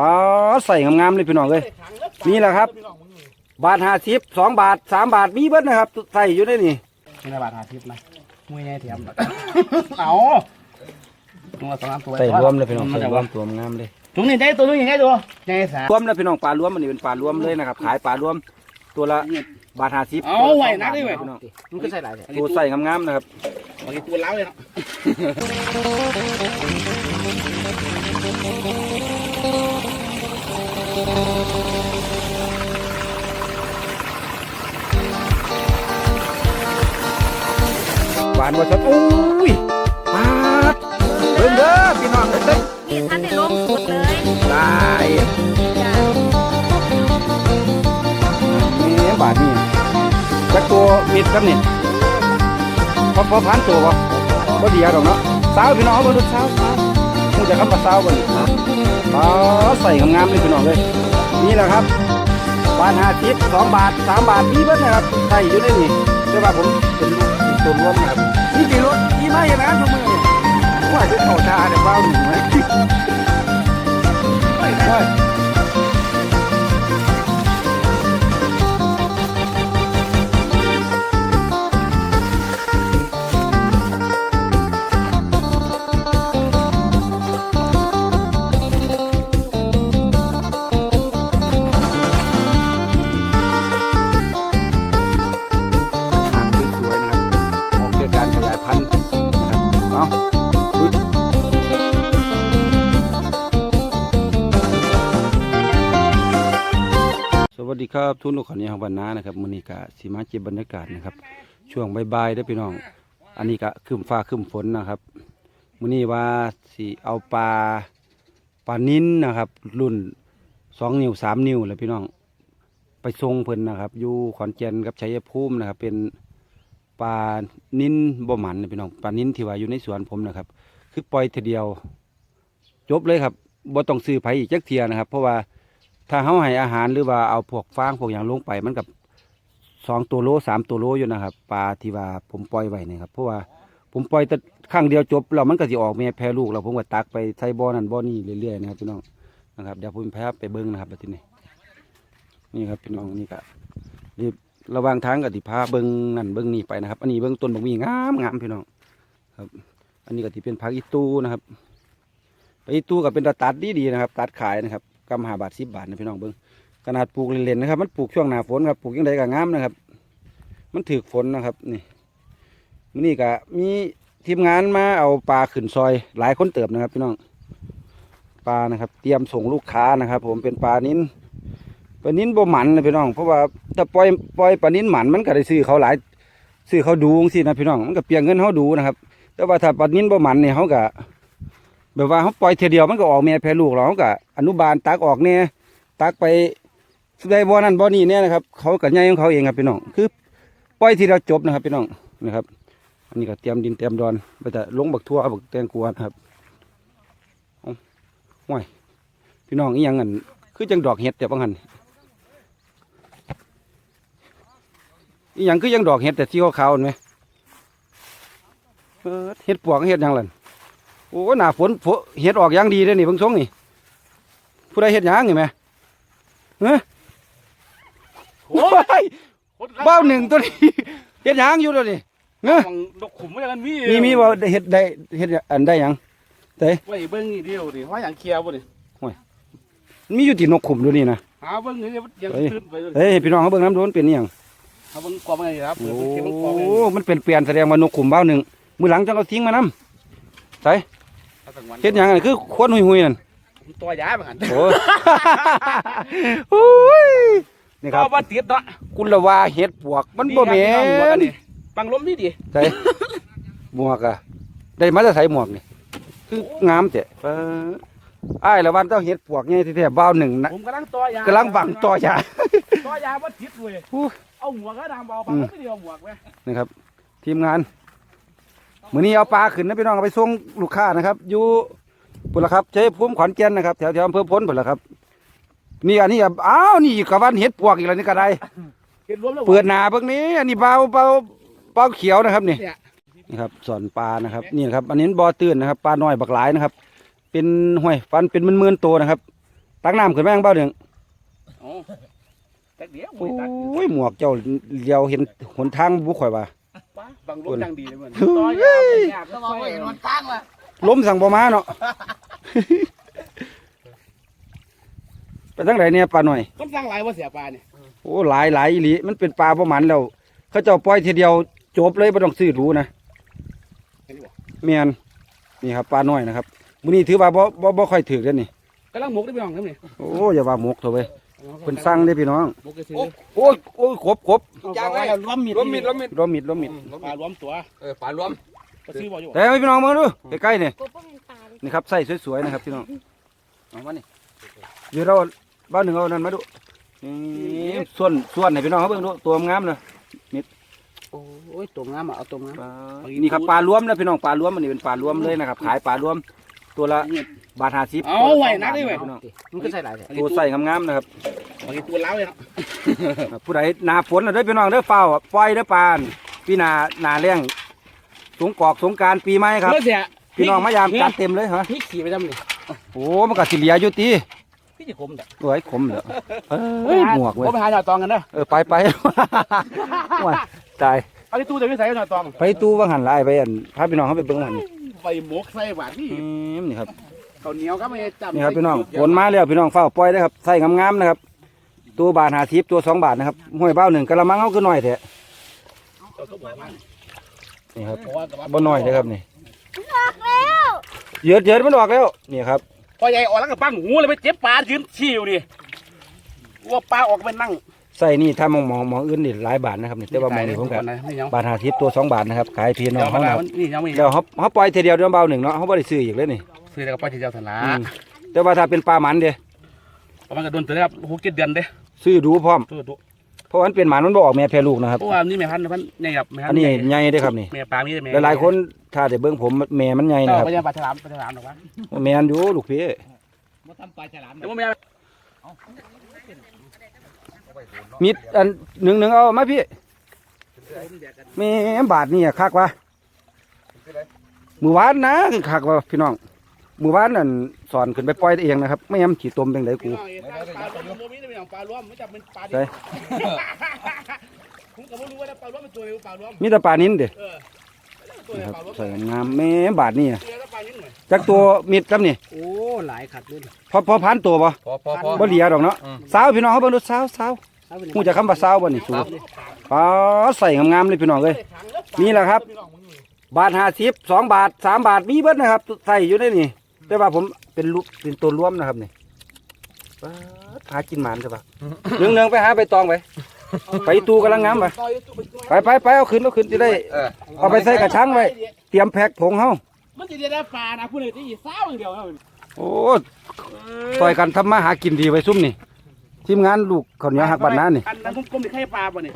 ปลาใส่งามๆเลยพี่น้องเลยนี่แหละครับ บาทห้าสิบสองบาทสามบาทมีเบิดนะครับ ใส่อยู่ในนี่นี่นะบาทหาทิพย์นะมวยแน่เทียมเอาตัวสองสามตัวใส่รวมเลยพี่น้องใส่รวมตัวงามเลยถุงนี้ได้ตัวนึงยังไงตัวยังไงสารวมเลยพี่น้องปลารวมอันนี้เป็นปลารวมเลยนะครับขายปลารวมตัวละบาทห้าสิบเอาไหวนักดิเว้ยพี่น้องมันก็ใส่หลายเลยตัวใส่งามๆนะครับบางทีตัวเล้าเลยเนาะ หวานว่าจะอุ้ยปาดเบิ่งเด้อพี่น้องเอ้ยนี่ท่านได้ลงสุดเลยตายจ้ะนี่บาทนี่จักตัวมิดครับนี่พอพอพันตัวบ่บ่เดียวดอกเนาะสาวพี่น้องเอาเบิ่งดูสาวสาวคงจะคำว่าสาวบ่นี่ปลาใส่งามๆเลยพี่น้องเลย นี่แหละครับบาทห้าสิบสองบาทสามบาทมีเบิดนะครับใส่อยู่ในนี่แต่ว่าผมเป็นตัวรวมนะครับนี่กี่รถกี่ไม้อย่างนั้นทุกมือนี่ว่าจะเข่าชาเดี๋ยวว้าหนึ่งไหม ครับทุนลูกขอนี้ของบรรณานะครับมือนี้กะสีมาเจ็บบรรยากาศนะครับ ช่วงบายๆได้พี่น้อง อันนี้กะคืมฟ้าคืมฝนนะครับมือนี้ว่าสีเอาปลาปลานิ้นนะครับ รุ่นสองนิ้วสามนิ้วเลยพี่น้อง ไปทรงเพิ่นนะครับอยู่ขอนแก่นกับชัยภูมินะครับ เป็นปลานิ้นบ่หมันนะพี่น้องปลานิ้นที่ว่าอยู่ในสวนผมนะครับ คือปล่อยทีเดียว จบเลยครับบ่ต้องซื้อไผอีกจักเทียนะครับ เพราะว่า ถ้าเขาให้อาหารหรือว่าเอาพวกฟางพวกอย่างลงไป มันกับสองตัวโลสามตัวโลอยู่นะครับปลาที่ว่าผมปล่อยไว้นี่ครับเพราะว่าผมปล่อยแต่ครั้งเดียวจบแล้วมันก็สิออกแม่แพรลูกแล้วผมก็ตักไปใส่บ่อนั่นบ่อนี่เรื่อยๆนะครับพี่น้องนะครับเดี๋ยวผมพาไปเบิ้งนะครับแบบนี้นี่ครับพี่น้องนี่ก็รีบระว่างทางกับที่พาเบิ้งนั่นเบิ้งนี่ไปนะครับ อันนี้เบิ้งต้นบกมีงามงามพี่น้องครับ อันนี้ก็ที่เป็นผักอีตูนะครับผักอีตูก็เป็นตัดดีๆนะครับ ตัดขายนะครับ กำหาบาทสิบบาทนะพี่น้องเบิ้งขนาดปลูกเล่นๆนะครับ มันปลูกช่วงหน้าฝนครับปลูกยังไงก็งามนะครับ มันถือฝนนะครับนี่มื้อนี่ก็มีทีมงานมาเอาปลาขึ้นซอยหลายคนเติบนะครับ พี่น้องปลานะครับ เตรียมส่งลูกค้านะครับ ผมเป็นปลานิ้นปลานิ้นบ่หมันนะพี่น้อง เพราะว่าถ้าปล่อยปล่อยปลานิ้นหมันมันก็ได้ซื้อเขาหลายซื้อเขาดูสินะพี่น้องมันก็เปลียงเงินเขาดูนะครับ แต่ว่าถ้าปลานิ้นบ่หมันเนี่ยเขาก็ แบบว่าเขาปล่อยเทียเดียวมันก็ออกแม่แพรลูกเราเขาก็อนุบาลตักออกเนี่ยตักไปได้บ่อนั่นบ่อนี่เนี่ยนะครับ เขากับใหญ่ของเขาเองครับพี่น้องคือปล่อยทีเดียวจบนะครับพี่น้องนะครับ อันนี้ก็เตรียมดินเตรียมดอนไปจะลงบักทั่วบักแตงกวานครับเอาห่วยพี่น้องอีหยังอันคือจังดอกเห็ดแต่บางหันอีหยังคือจังดอกเห็ดแต่ที่ขาวๆเห็นไหมเออเห็ดปวกเห็ดยังล่ะ โอ้หน้าฝนฝนเห็ดออกอย่างดีเลยนี่เบิ่งทรงนี่ผู้ใดเห็ดหยังนี่แหม่เฮ้ยโอ้ยเบ้าหนึ่งตัวนี้เห็ดหยังอยู่ตัวนี้เฮ้ยมังดอกขุมไม่กันมีมีมีบ่ได้เห็ดได้เห็ดอันได้หยังไว้เบิ้งนี่เดียวดิว่าอย่างเคลียร์บ่ดิมีอยู่ที่นกขุมตัวนี้นะหาเบิ้งนี่ยังเฮ้ยตื่นไปเลยเฮ้ยพี่น้องเขาเบิ่งน้ำโดนเป็นนี่ยังหาเบิ้งกองไงครับโอ้เก็บเบิ้งกองไงมันเป็นเปลี่ยนแสดงว่านกขุมเบ้าหนึ่งมือหลังจังเอาทิ้งมานํใส่ เห็ดหยังอันนคือควนหุยๆนั่นตัวยาเหมือนกันโอ้ โอ้ยนี่ครับก็ว่าติดเนาะกุลว่าเห็ดปวกมันบ่แม่นปังล้มนี่ดิใส่หมวกอะได้มาจะใส่หมวกนี่คืองามเจ้เอออ้ายละวันต้องเห็ดปวกไงที่แท้บ้าวหนึ่งนะผมกำลังตัวยากำลังบังต่อยา ตัวยาว่าติดเลยอู้ เอาหัวก็ดามเบาปังไม่เดียวหมวกเว้ย นะครับ ทีมงาน มื้อนี้เอาปลาขึ้นนะพี่น้องเอาไปส่งลูกค้านะครับ อยู่พุ่นละครับใช้ภูมิขอนแก่นนะครับแถวแถวอำเภอพ้นพุ่นละครับ นี่อันนี้อะอ้าวนี่กะวันเห็ดปวกอีกแล้วนี่ก็ได้ เห็นรวมแล้วเปิดหนาเบิ่งนี้ อันนี้เบาเบาเบาเขียวนะครับนี่เนี่ยนี่ครับสอนปลานะครับ นี่นะครับ อันนี้บ่อตื้นนะครับปลาน้อยบักหลายนะครับ เป็นห้วยฟันเป็นหมื่นๆตัวนะครับตักน้ำขึ้นมายังเบ้าหนึ่งโอ้แต่เดี๋ยวโบ่ได้ตักอ้ยหมวกเจ้าเลียวเห็นหนทางบุข่อยว่าป้า บังลมดังดีเลยมันเฮ้ยต่อยาวไปยาวก็บอกว่าเห็นมันตั้งละล้มสั่งบ่มาเนาะ ไปทั้งไหนเนี่ยปลาหน่อย มันสร้างหลายว่าเสียปลาเนี่ยโอ้หลายหลายอีหลีมันเป็นปลาประมันแล้ว เขาเจ้าปล่อยทีเดียวจบเลยไม่ต้องซื้อรู้นะเห็นบ่เมียนนี่ครับปลาน้อยนะครับมื้อนี้ถือว่าบ่บ่บ่ค่อยถือกันนี่กำลังหมกได้พี่น้องครับนี่โอ้อย่าว่าหมกเถอะเว้ย เพิ่นสั่งเด้พี่น้องหมกกระสือโอ้ยโอ้ยครบครบจางไว้ล้อมมิดล้มมิดล้มมิดรวมมิดรวมมิดปลารวมตัวเออปลารวมกระสือบ่อยู่แต่ให้พี่น้องมาดูใกล้ๆนี่กูก็เป็นปลาเลยนี่ครับใส่สวยๆนะครับพี่น้องเอามานี่เดี๋ยวเราบ้านหนึ่งเอานั่นมาดูนี่ส่วนส่วนให้พี่น้องเขาเบิ่งดูตัวงามเลยโอ้ยตัวงามอะเอาตัวงามนี่ครับปลารวมนะพี่น้องปลารวมอันนี้เป็นปลารวมเลยนะครับขายปลารวมตัวละ บาทห้าสิบเอาไว้นะได้ไว้พี่น้องมันก็ใส่หลายตัวใส่งามๆนะครับ บางทีตัวเล้าเลยครับผู้ใดหนาฝนน่ะเด้อพี่น้องเด้อเฝ้าปล่อยเด้อปานพี่นาหนาเลี้ยงสงกรอกสงกรารปีใหม่ครับเมื่อเสียพี่น้องมายามจัดเต็มเลยฮะพี่ขี่ไปทำนี่โอ้มันก็สิเหลียอยู่ตีพี่จะคมแต่โอ้ยขมเหรอเอ้ยหมวกเว้ยไปหาหน่อตองกันเด้อเออไปไปว้ายตายเอาที่ตู้เดี๋ยวพี่ใส่หน่อตองไปตู้ว่างหันหลายไปอันพาพี่น้องเขาไปเบิ่งหันนี่ไปหมกใส่หวานพี่อืมนี่ครับ ข้าวเหนียวก็ไม่จำนี่ครับพี่น้องฝนมาแล้วพี่น้องเฝ้าปล่อยได้อครับใส่งามๆนะครับ ตัวบาทหาทิพตัวสองบาทนะครับห้วยเบ้าหนึ่งกะละมังเขาคือน้อยแท้นี่ครับบ่น้อยเลยครับนี่เยอะเยอะมันออกแล้วนี่ครับพอใหญ่ออกแล้วก็ปั้งหูเลยไปเจ็บปลายืนชิวดิว่าปลาออกไปนั่งใส่นี่ถ้ามองมองมองอื่นนี่หลายบาทนะครับนี่แต่ว่ามองนี่ผมกับไม่ยังบาทหาทิพตัวสองบาทนะครับขายพี่น้องเดี๋ยวเขาเขานะครับนี่ยังไม่เดี๋ยวเขาเขาปล่อยทีเดียวเดือนเบาหนึ่งเนาะเขาไม่ได้ซื้ออีกเลยนี่ ซื้อแล้วก็ปล่อยทีเดียวถนาอืมแต่ว่าถ้าเป็นปลาหมันเด้ประมาณกระโดนตัวนี้ครับหกเจ็ดเดือนเด้ซื้อดูพร้อม ตัวตัวเพราะว่ามันเป็นหมันมันบ่ออกแม่แพรลูกนะครับ เพราะว่านี่แม่พันธุ์พันธุ์ใหญ่ครับแม่พัอันนธุ์นี้ใหญ่ใหญ่เด้อครับนี่ แม่ปลามีแต่แม่หลายๆคนถ้าได้เบิ่งผมแม่มันใหญ่นะนะคครัรับบไม่ใช่ปลาฉลามปลาฉลามหรอกวะแม่นอยู่ลูกพี่มาทำปลาฉลามแต่ว่าไม่มิดอันหนึ่งหนึ่งเอามาพี่แม่บาทนี่อะคักวะมือวานนะคักวะพี่น้อง มือวานนั่นสอนขึ้นไปปล่อยเองนะครับ ไม่ยำขี่ตมเป็นไรกูปลาล้วมมีแต่เป็นปลาล้วมไม่จับเป็นปลาดิใช่ผมก็ไม่รู้ว่าปลาล้วมเป็นตัวเดียวปลาล้วมมีแต่ปลานิ้นเด้เออตัวนี่เดียควรับปลาล้วมใส่งามแม่บาทนี่อะตัวเดียวปลาลิ้นหน่อยจักตัวมิดครับนี่โอ้หลายขัดด้วยพอพอพันตัวบ่พอพอพอบ่เหลียดอกเนาะอืมสาวพี่น้องเขาเบิ่งดูสาวสาวหูจะคำว่าสาวบ่นี่สูปลาใส่งามๆเลยพี่น้องเอ้ยนี่แหละครับ บาทห้าสิบสองบาทสามบาทมีเบิดนะครับใส่อยู่ในนี่ แต่ว่าผมเป็นรูปเป็นตัวร่วมนะครับนี่ป๊าดหากินหมานใช่ปะเรื่องเนืองๆไปหาใบตองไปไปตูกำลังงามไปไปไปไปเอาขึ้นเอาขึ้นจะได้ เออเอาไปใส่กระชังไว้ เตรียมแพ็คผงเฮามันจะได้ปลานะพูดเลยที่เศร้าอย่างเดียวโอ้ต่อยกันทำมาหากินดีไว้ซุ่มนี่ทีมงานลูกข้าวเหนียวหักบันน้านี่อันนั้นกลมๆนี่ไข่ปลาป่ะเนี่ย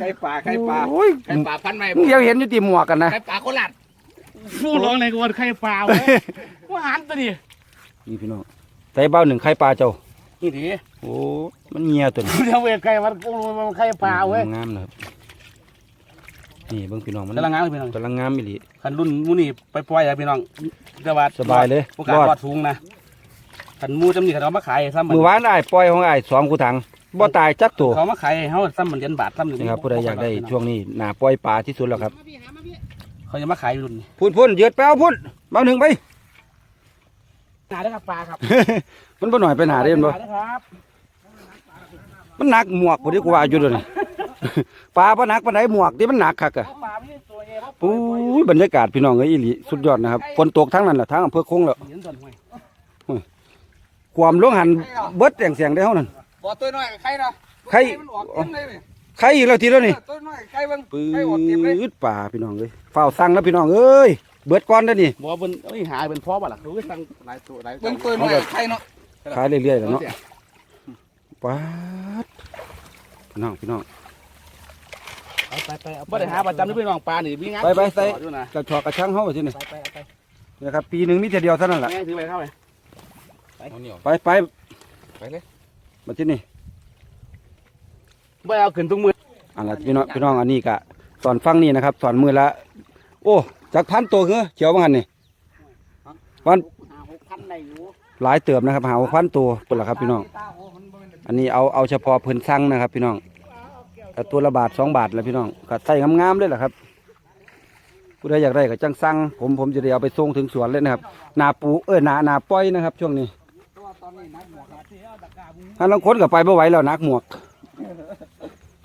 ไข่ปลาไข่ปลาโอ้ยไข่ปลาพันไม่มึงเดี๋ยวเห็นอยู่ตีหมวกกันนะไข่ปลาโคราช พูดร้องในกวนไข่ปลาเว้ยว่าหันตัวนี้นี่พี่น้องใส่เบ้าหนึ่งไข่ปลาเจ้านี่ดิโอ้มันเงียตัวนี้เดี๋ยวเวรไข่มันมันไข่ปลาเว้ยงามนะครับนี่เบิ่งพี่น้องมันกำลังงามพี่น้องกำลังงามอีหลีคันรุ่นมูนี่ไปปล่อยอะพี่น้องแต่ว่าสบายเลยโอกาสรอดรอดสูงนะคันมูจำนี่เขาเอามาขายซ้ำเหมือนมือวานอ้ายปล่อยของอ้ายสองกูถังบ่ตายจักตัวเขามาขายให้เขาซ้ำเหมือนเหรียญบาทซ้ำเหมือนนี่ครับผู้ใดอยากได้ช่วงนี้หนาปล่อยปลาที่สุดแล้วครับ เขาจะมาขายรุ่นนี้พุ่นพุ่นเหยือดแป้วพุ่นเบาหนึ่งไป หนาได้ครับปลาครับมันบ่หน่อยไปหนาเด่นบ่หครับมันหนักหมวกบ่ได้กูว่าอยู่เดี๋ยวนี้ปลาบ่หนักปานใดหมวกที่มันหนักคักอะปลาไม่ใช่ตัวใหญ่ครับปุ้ยบรรยากาศพี่น้องเอ้ยอีหลีสุดยอดนะครับฝนตกทั้งนั้นล่ะทั้งอำเภอคงแล้วเหรียญส่วนห้วยความลงหันเบิดแสงแสงได้เฮานั่นบ่ตัวน้อยกับไข่เนาะไข่มันออกเต็มเลยนี่ใครอีกแล้วทีแล้วนี่ตัวน้อยกับไข่เบิ่งปืไข่ออกเต็มเลย๊ดป่าพี่น้องเอ้ยเฝ้าสั่งแล้วพี่น้องเอ้ยเบิดก่อนเด้อนี่บอกว่าเป็นเอ้ยหาเป็นพ่อบ่ล่ะเขาก็สั่งหลายตัวหลายตัวเบิ่งตัวน้อยกับไข่เนาะขายเรื่อยๆแล้วเนาะป๊าดพี่น้องพี่น้อง เอาไปไปเอาไปได้หาประจำที่พี่น้องปลานี่มีงานไปไปใส่ ต่อด้วยนะกระชอกกระชังเฮาสินี่ไปไปเอาไปนะครับปีหนึ่งมีแต่เดียวเท่านั้นแหละแม่ถือไปเข้าไปเอาเหนียวไปไปไปเลยมาที่นี่ไม่เอาขึ้นตรงมืออั นละพี่น้องพี่น้องอันนี้กะสอนฟังนี่นะครับสอนมือละ โอ้จากพันตัวเหรอเขียวบางหันนี่วันหาหกพันได้อยู่หลายเติมนะครับ หาพันตัวปุ่นละครับพี่น้อง อันนี้เอาเอาเฉพาะเพิ่นสั่งนะครับ พี่น้องก็ตัวละบาทสองบาทแหล้วพี่น้องก็ใส่งามๆเลยแหละครับผู้ใดอยากได้ก็จังสั่งผมผมจะได้เอาไปส่งถึงสวนเลยนะครับนาปูเอ้ยนานาป้อยนะครับ ช่วงนี้ถ้าลางคนก็ไปไม่ไหวแล้วนักหมวก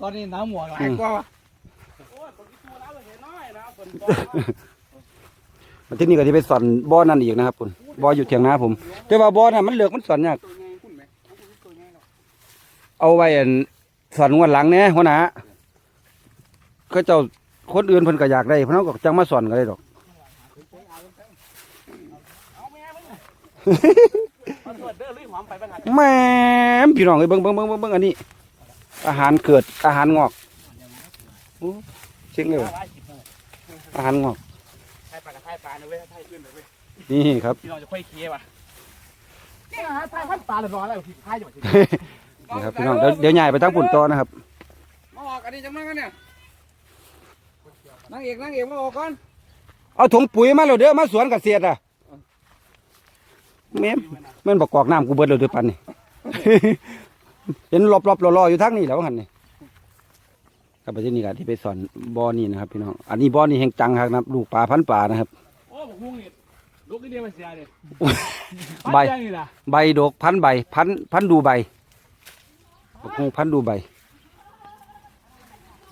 ตอนนี้น้ำหมวกหลาอืยมกว่ามาที่นี่ก็ที่ไปสอนบ่อนั่นอีกนะครับคุณบ่ออยู่เถียงนาผม แต่ว่าบ่อน่ะมันเหลือกมันสอนยากเอาไว้อันสอนงวดหลังเนี่ยหัวหน้าเขาเจ้าคนอื่นเพิ่นก็อยากได้เพราะนั้นก็จังมาสอนก็ได้ดอกแม่มพี่น้องเอ้ยเบิ่งเบิ่งเบิ่งเบิ่งเบิ่งอันนี้ อาหารเกิดอาหารงอกโอ้เช็งเลยว่ะอาหารงอกไทยปลากับไทยปลาเนยเว้ยไทยขึ้นเลยเว้ยนี่ครับพี่น้องจะค่อยเคลียร์ป่ะนี่นะฮะไทยพันปลาเรียบร้อยแล้วพี่ไทยอยู่ที่นี่ครับพี่น้องเดี๋ยวเดี๋ยวใหญ่ไปทั้งปุ่นต่อนะครับมาออกอันนี้จังมากันเนี่ยนั่งเอกนั่งเอกมาออกก่อนเอาถุงปุ๋ยมาแล้วเด้อมาสวนเกษตรอะแม่มแม่นบอกกอกน้ำกูเบิดเลยเด้อปันนี่ เห็นรอบๆรอๆอยู่ทั้งนี้แหล้วหันนี่ครับไปที่นี่กันที่ไปสอนบ่อนี่นะครับพี่น้องอันนี้บ่อนี่แห่งจังครับนะครับลูกปลาพันปลานะครับ โอ้ผมหุ้งนี่ลูกนี่เดียวมาเสียเลยใบ ปัดแจ้งนี่นะใบดกพันใบพันพันดูใบบักฮูพันดูใบ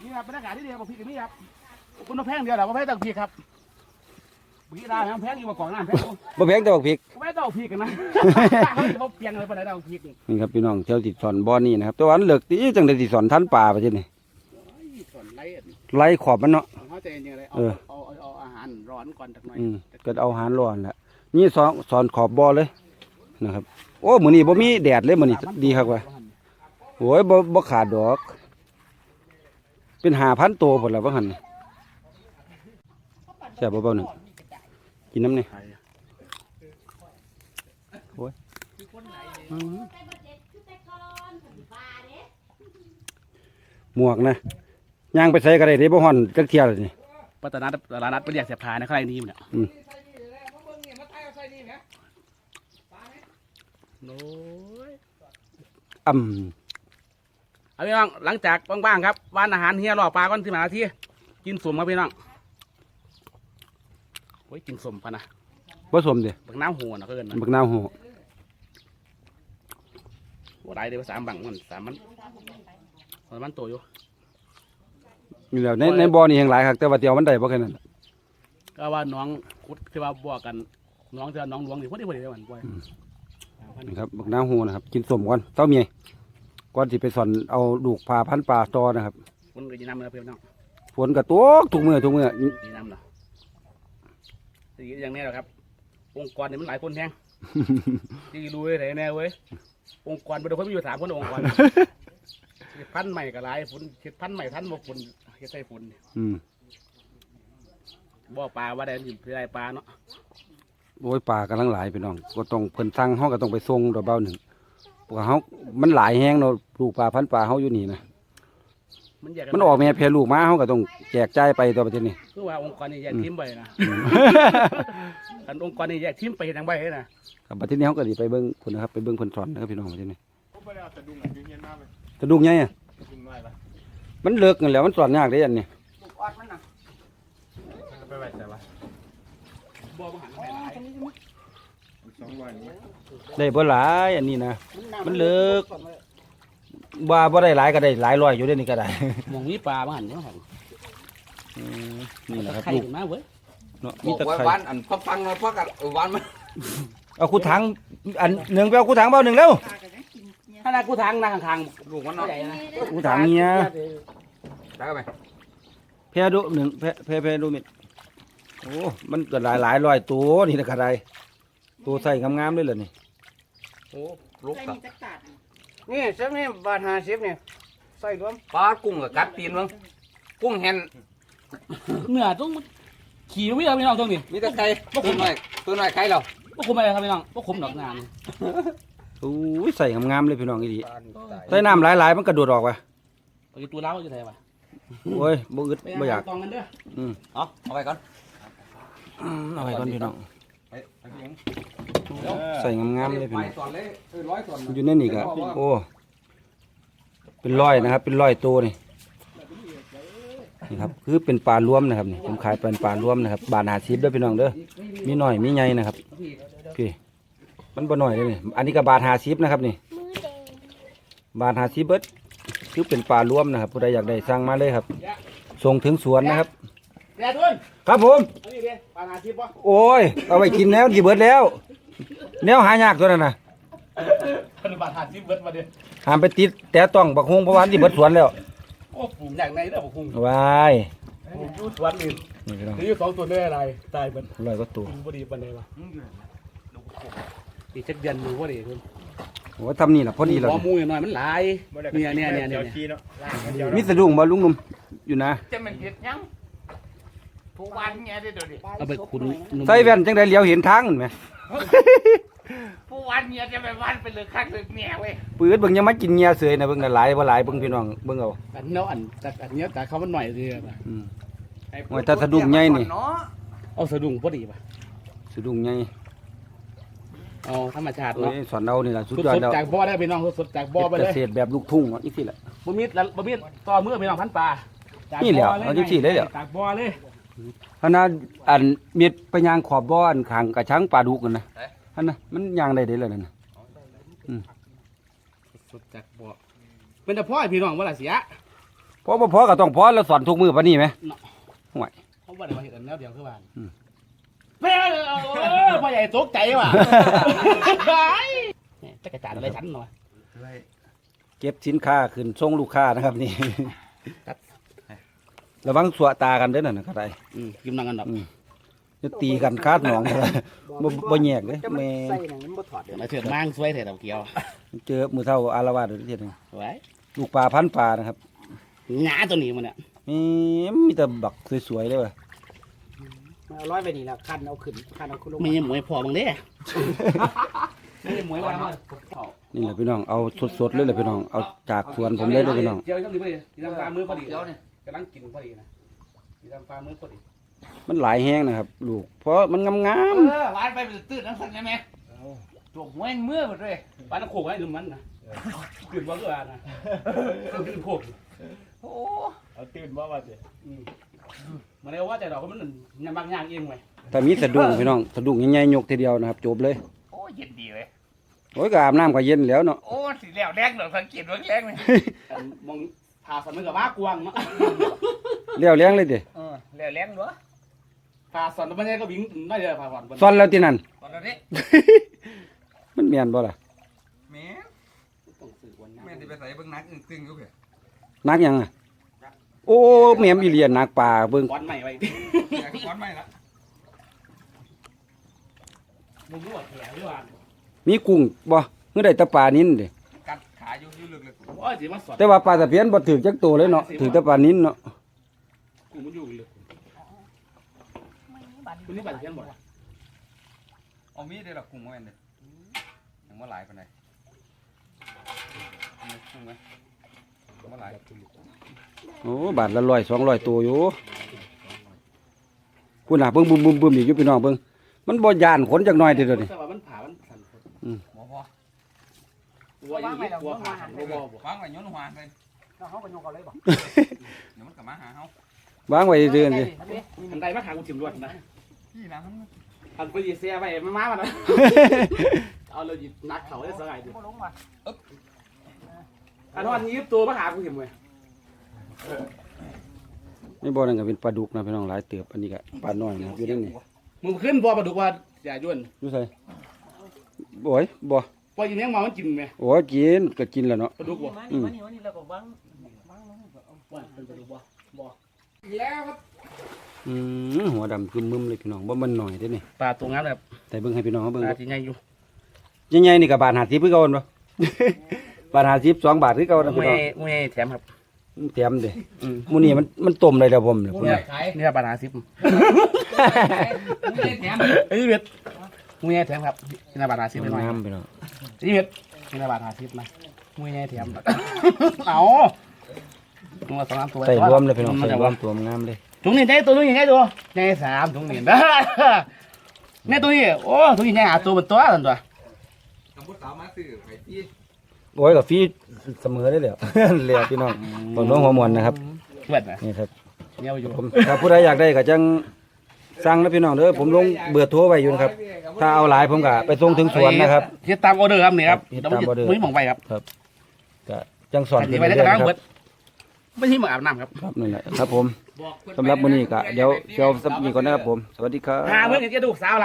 นี่ครับบรรยากาศที่เดียวกับพี่กับนี่ครับคุณมาแพงเดียวเหรอมาแพงต่างพี่ครับ พี่ได้แพงอยู่มากล่องน้ำแพงบ่แพงแต่บักพริกไม่ต้องพี่กันนะเขาเปลี่ยนเลยปานไหนต้องพี่กันนี่ครับพี่น้องเที่ยวติดสอนบ่อนี่นะครับแต่ว่าอันเลิกที่จังได้ติดสอนทันป่าไปที่นี่ส่วนไรไล่ขอบมันเนาะ เขาใจยังไงเอาเออ เอาเอาเอาอาหารร้อนก่อนสักหน่อยอืมก็เอาหารร้อนแหละนี่สอนสอนขอบบ่อเลยนะครับ โอ้มื้อนี้บ่มีแดดเลยมื้อนี้ดีครับว่าโอ้ยบ่บ่ขาดดอก เป็น5,000ตัวพุ่นล่ะว่าหั่นนี่แซ่บบ่เบาหนึ่ง กินน้ำนี่โอ้ยอื้อหมวกนะย่างไปใส่ก็ได้เด้บ่ฮ้อนจักเที่ยเลยนี่ปัตตานัดตลาดนัดไปเรียกเสียบพายนะใครนี่มันเนี่ยโอ้ยอ่ำเอาพี่น้องหลังจากว่างๆครับวานอาหารเฮียรอปลาก่อนที่มาที่กินสมครับพี่น้องโอ้ยกินสมพะนะผสมเด้บักน้ำหัวนะเพื่อนนะบักนาวโหหัวได้เดี๋ยวสามบังมันสามมันสามมันโตอยู่ นี่แหล้วในในบ่อนี่แห่งหลายครับแต่ว่าเดียวมันได้บ่แค่นั้น ก็ว่าน้องคุดคือว่าบวกกัน น้องเจอน้องหลวงนี่พอดีพอดีเลยมันบ่อยนี่ครับบักนาวโหนะครับ กินสมก่อนเต้าเมียก่อนสิไปสอนเอาลูกพาพันธุ์ปลาต่อนะครับคุณก็จะนำเลยเพื่อนน้องฝนก็ตกทุกมื้อทุกมื้อ จะนำเหรอ สิ่งอย่างนี้แหละครับ องค์กรเนี่ยมันหลายคนแทงที่รู้เลยไหนแน่เว้ย องค์กรเป็นคนมีอยู่สามคนองค์กรเฮ็ดพันธุ์ใหม่ก็หลายฝนเฮ็ดพันธุ์ใหม่ทันบ่ฝนเฮ็ดใส่ฝนอืมบ่ปลาว่าได้อยู่ได้ปลาเนาะโอ้ยปลากำลังหลายพี่น้อง ก็ต้องเพิ่นสั่งเฮาก็ต้องไปส่งดอกเบ้าหนึ่งเพราะว่าเฮามันหลายแฮงเนาะลูกปลาพันธุ์ปลาเฮาอยู่นี่นะ มันแยกมันออกแม่แพร่ลูกมาเฮาก็ต้องแจกจ่ายไปตัวประเทศนี้ คือว่าองค์กรนี่แยกทีมไปนะอันองค์กรนี่แยกทีมไปเฮ็ดทางใบให้นะครับประเทศนี้เฮาก็สิไปเบิ่งพุ่นนะครับไปเบิ่งเพิ่นสอนนะครับพี่น้องประเทศนี้สะดุ้งใหญ่อะมันเลิกกันแล้วมันสอนยากเด้อันนี้บ่บ่หันไปหลายได้บ่หลายอันนี้นะมันเลิก ว่าบ่ได้หลายก็ได้หลายร้อยอยู่เด้นี่ก็ได้หมองมีปลาบ่หันบ่หันอืมนี่แหละครับไข่ลูกขึ้นมาเว้ยเนาะบมีอกแตะไว้ไคร้วันอันพักฟังเราพักกันเอาวันมาเอาคู่ถังอันหนึ่งไปเอาคู่ถังเบาหนึ่งเร็วถ้านากูทางนั่งข้างลูกมันๆเนาะใหญ่นะคู่ถังเนี้ยได้ไหมแพ้ดูหนึ่งแพ้แพ้แพ้ดูมิดโอ้ มันเกิดหลายหลายร้อยตัวนี่นะกระไดตัวใส่งามๆเลยเหรอนี่โอ้ลูกใส่กับมีจักรตัด นี่เซฟนี่บาท50เนี่ยใส่รวมปลากุ้งกับกัดตีนมึงกุ้งแฮนเนื้อต้องขี่วิ่งเอาพี่น้องตรงนี้มีแต่ไข่ตัวหน่อยตัวหน่อยไข่เราบ่คุมอะไรครับพี่น้องบ่คุมดอกงานโอ้ยใส่งามๆเลยพี่น้องอีดีใส่น้ำหลายๆมันกระโดดออกว่ะไปตัวเล้าอยู่ไสวะโอ้ยบ่อึดบ่อยากตองกันเด้ออืมเอาเอาไปก่อนอืมเอาไปก่อนพี่น้อง ใส่งามๆเลยพี่ไปน้องสอนเลยเออร้อยสอนอยู่ในนี่ก็โอ้เป็นร้อยนะครับ เป็นร้อยตัวนี่นี่ครับคือเป็นปลารวมนะครับนี่ผมขายเป็นปลารวมนะครับ บาทหาซิบเด้อพี่น้องเด้อมีหน่อยมีใหญ่นะครับพี่มันบ่หน่อยเลยนี่อันนี้ก็บาทหาซิบนะครับนี่บาทหาซิบเบิดคือเป็นปลารวมนะครับผู้ใดอยากได้สั่งมาเลยครับส่งถึงสวนนะครับ แย่ทุนครับผม อันนี้เด้ปลาหาทิพย์ปะโอ้ย เอาไปกินแล้วกี่เบิดแล้ว แนวหายากตัวนั้นนะปฏิบัติหาทิพย์เบิดมาเด้หามไปติดแต่ต้องบักฮงเพราะวาที่เบิดสวนแล้วโอ้ปลูกอย่างในเด้อผมคงวายปลูกอยูสวนอื่นนี่พี่น้องหรืออยู่สองตัวได้อะไรตายเบิดร้อยก็ตัวพอดีปันใดวะอีกจักเดือนหนึงพอดีคุณโอ้ยทำนี่ล่ะพอดีแล้วหัวหมูหน่อยมันหลายเนี่ยเนี่ยเนี่ยเนี่ย มีสะดุ้งบ่ลุงหนุ่มอยู่นะจะมันเห็ดยัง ผู้วันเงี้ยได้ดูดิเอาไปขุนใส่แว่นจังได้เลี้ยวเห็นทางเห็นไหม ผู้วันเงี้ยจะไปวันไปเลยคักเลยแง่เว้ยปืดเบิ่งยังมากินเงียเสยนะเบิ่งน่ะหลายบ่หลายเบิ่งพี่น้องเบิ่งเอาอันเนาะอันแต่อันเนี้ยแต่เขามันหน่อยเลยอะอืม โอ้ยถ้าสะดุ้งใหญ่นี่เอาสะดุ้งพอดีป่ะสะดุ้งใหญ่เอาธรรมชาติโอ้เนาะยสอนเอานี่ล่ะสุดสยอดดแล้วๆจากบ่อได้ไปน้องสดๆจากบ่อไปเกเลยษตรแบบลูกทุ่งว่าอีกทีละบ่มีดแล้วบ่มีดต่อมือไปน้องพันปลาจากนี่แหละบ่เอาจังสิเลยเหรอ จากบ่อเลย อันนั้นอันเม็ดไปยางขอบบ่ออันข้างกระชังปลาดุกนั่นนะอันน่ะมันยางได้เด้แล้วนั่นน่ะสดจากบ่อเป็นแต่พ่อให้พี่น้องว่าล่ะเสียพอบ่พอก็ต้องพอแล้วสอนทุกมือปานนี้ไหมเขาบ่ได้มาเฮ็ดกันแล้วเดียวคือว่าอืมเพ่เออพ่อใหญ่ตกใจว่ะเนี่ยจักรจันทร์อะไรฉันหน่อยเก็บสินค้าขึ้นส่งลูกค้านะครับนี่ครับ ระวังสวตากันเด้อนั่นนะก็ได้อืมกินนังกันดอกจะตีกันคาดหนองเลยบ่บ่แยกเด้แม่มาเถื่อนมั่งสวยเถิดเอาเกี่ยวเจอมือเท่าอารวาสเดี๋ยวเทียหนึงไว้ลูกปลาพันปลานะครับหงาตัวนี้มันเนี่ยมีมีแต่บักสวยๆเลยว่ะเอาร้อยไปนี่แล้วคันเอาขึ้นคันเอาขึ้นลงมีหมวยพอบังเด้มีหมวยว่ามานี่แหละพี่น้องเอาสดๆเลยแหละพี่น้องเอาจากสวนผมเลยเลยพี่น้องเจียวช่างดีพอดีกินทำปลามือพอดีเจียวเนี่ย กำลังกินพอดีนะกินทำปลามือพอดีมันหลายแห้งนะครับลูก เพราะมันงามเออวันไปเป็นตื้นนั่งสั่นใช่ไหมตัวหัวเอ็นเมื่อหมดเลยปลาตะโขกให้ลืมมันนะกินว่าก็อ่านะกินโขกโอ้เอาตื่นว่าว่าสิมันเรียกว่าแต่ดอกมันยังบางอย่างเองไหมๆถ้ามีสะดุ้งพี่น้องสะดุ้งใหญ่ๆยกทีเดียวนะครับจบเลย โอ้เย็นดีเลยโอ้ยก็อาบน้ำก็เย็นแล้วเนาะโอ้สีเหลวแรงหน่อยสังเกตว่าแรงเลยมอง ผ่าสันมันกับว่ากวางเนาะเลี้ยวเลี้ยงเลยเด้เออเหลวแรงเหรอผ่าสันมันไม่ใช่ก็วิ่งได้เลยผ่าสันซ่อนแล้วที่นั่น ตอนนี้มันเมียนบ่ล่ะแม่ต้องสื่อวันแม่นั้นที่ไปใส่เบิ่งนักอึ้งตึงอยู่เพ่นักยังอะ โอ้เมียมอีเลียนนักป่าเบิ่งวันใหม่ไว้อยากก้อนไม่ละมึงรู้ว่าแผลหรือว่ามีกุ้งบ่เมื่อใดแตะปลานินเด้กัดขาอยู่ อยู่ลึกโอ้ยสิมาสอดแต่ว่าปลาตะเพียนบ่ถือจักตัวเลยเนาะถือแต่ปลานินเนาะกูมันอยู่เลยคุณนี่บัตรเทียนบ่ๆเอามีดได้หรอกุ้งแม่นเด้ยังบ่หลายปานใดมีกุ้งไหมยังบ่หลายโอ้บาทละร้อยสองร้อยตัวอยู่คุณน่ะเบิ่งบึมบึมบึมอีกอยู่พี่น้องเบิ่งมันบ่ย่านขนจักหน่อยเด้อเดี๋ยวนี้แต่ว่ามันผ่ามันสั่นบ่พอ ตัวอย่างนี้ตัวผ่าบ่บ่บ่ฟังไว้ย้อนหัวเลยเขาก็ยกเอาเลยบ่เดี๋ยวมันกลับมาหาเฮาวางไว้เรื่อยๆสิอันใดมาขากูจิ้มรวดนะพี่นะมันอันไปยีเสียไปมามามันนะเอาเลยยินักเขาได้สบายดิบ่ลงว่ะอันนั้นยิบตัวมาหากูจิ้มเว้ยนี่บ่นั่นก็เป็นปลาดุกนะพี่น้องหลายเติบอันนี้ก็ปลาน้อยนะอยู่ในนี่มึงขึ้นบ่ปลาดุกว่าอย่าย่นอยู่ไสโอ้ยบ่ ปล่อยยิงแมงมามันจิ้มไหมโอ้ยกินก็กินแล้วเนาะปลาดุกบ่มานี่มานี่มานี่แล้วก็บังว่าเป็นปลาดุกบ่บ่แล้วครับอืมหัวดำคือมึมเลยพี่น้องบ่มันหน่อยเด้นี่ปลาตัวงั้นแบบแต่เบิ่งให้พี่น้องเขาปเบิ่งลาที่ใหญ่อยู่ใหญ่ๆนี่ก็บาท50คือเก่าหั่นบ่บาท50 2บาทคือเก่านะพี่ไม่น้องไม่แถมครับเตรียมเด้มื้อนี้มันมันต้มได้แล้วผมเนี่ยพุ่นเนี่ยน่ะขายนี่ปลาหาซิปมึงได้แถมเอ้ยเบ็ด มึงแย่แถมครับนี่ปลาหาซิปไปหน่อยงามพี่น้องนี่เบ็ดนี่ปลาหาซิปนะมึงแย่แถมเอามึงมาสองสามตัวใส่รวมเลยพี่น้องมันใส่จะรวว่ามตัวงามเลยถุงนี่ได้ตัวนึงยังไงตัวได้สามถุงนี่ได้แน่ตัวนี้โอ้ตัวนี้แน่หาตัวเป็นตัวตันตัวคำพูดสาวมาสื่อไอ้ที่โอ้ยกับฟรีเสมอได้เลยเหลียวพี่น้องตอนน้องหัวมวนนะครับเพื่อนนะนี่ครับเนี่ยอยู่ผมถ้าผู้ใดอยากได้ก็จัง สั่งนะพี่น้องเด้อผมลงเบอร์โทรไว้อยู่นะครับ ถ้าเอาหลายผมก็ไปส่งถึงสวนนะครับ เฮ็ดตามออเดอร์ครับนี่ครับเฮ็ดตามออเดอร์ ไม่มองไปครับก็จังสอนอันขึ้นี้นไปได้เรื่กอระยด้างๆคเบิรับดไม่ใช่หมาอาบน้ำครับครับนั่นแหละครับผมสำหรับมื้อนี้ก็เดี๋ยวเชียวสักนี้ก่อนนะครับผม สวัสดีครับ หาเพื่อนเห็นจะดูสาวละ